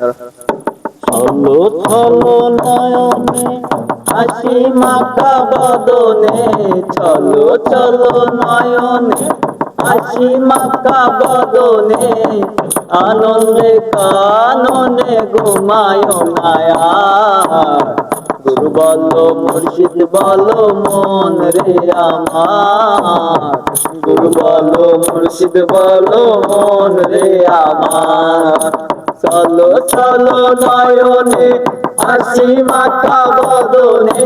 চলো চলো নয়নে হাসি মাখা বদনে চলো চলো নয়নে হাসি মাখা বদনে আনন্দে কাননে ঘুমায় মায়া গুরু বলো মুর্শিদ বলো মন রে আমার গুরু বলো মুর্শিদ বলো মন রে আমার চলো চলো নয়নে, হাসি মাখা বদনে।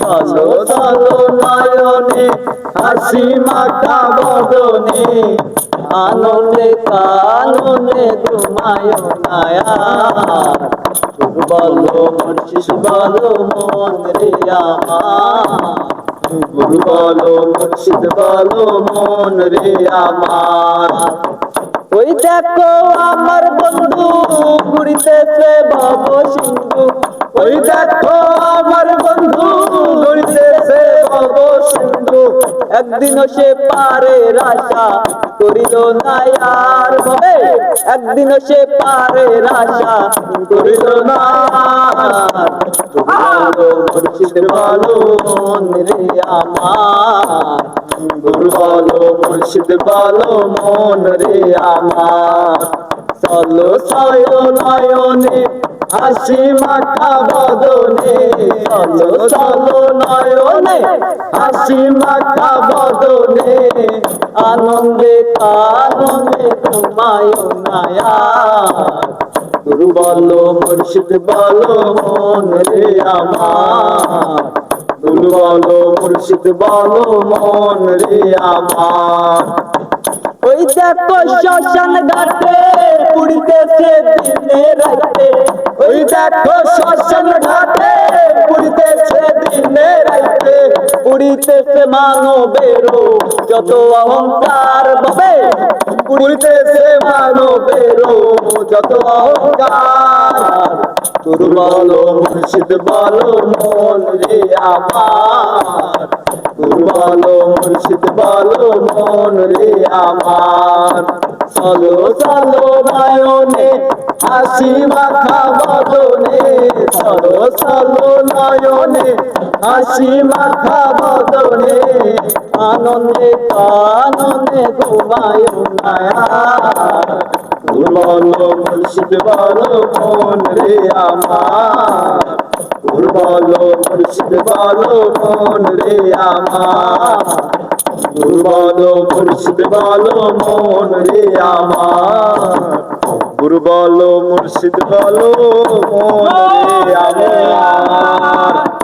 চলো চলো নয়নে, হাসি মাখা বদনে। আনন্দে কাননে তোমায় নায়া বলো মুর্শিদ বলো, মন রে আমার। বলো বলো, মন রে আমার। ওই দেখো আমার বন্ধু ঘুরিতেছে ভব সিন্ধু। ওই দেখো আমার বন্ধু ঘুরিতেছে ভব সিন্ধু। একদিন সে পারে রাশা করিল না আর ভবে। একদিন সে পারে রাশা করিল না মুর্শিদ মন রে আমার। গুরু বলো মুর্শিদ বলো মন রে আমার চলো সয় নয়নে হাসি মাখা বদনে চলো চলো নয়নে হাসি মাখা বদনে আনন্দে কানন্দে তোমায় নায়া গুরু বলো মুর্শিদ বলো মন রে আমার গুরু বলো মুর্শিদ বলো মন রে আমার। ওই দেখো শ্মশান ঘাটে পুড়িতেছে দিনে রাতে ওই দেখো শ্মশান ঘাটে পুড়িতেছে দিনে রাতে পুড়িতেছে মানবেরও যত অহংকার বাবে পুড়িতেছে মানবেরও যত গুরু বলো মুর্শিদ বলো মন রে আমার। গুরু বলো মুর্শিদ বলো মন রে আমার। চলো চলো নয়নে, হাসি মাখা বদনে। চলো চলো নয়নে, হাসি মাখা বদনে। আনন্দে আনন্দে ঘুমায় নায়া বলো মুর্শিদ বলো মন রে আমার। গুরু বলো মুর্শিদ বলো মন রে আমার। গুরু বলো মুর্শিদ বলো মন রে আমার। গুরু বলো মুর্শিদ বলো মন রে আমার।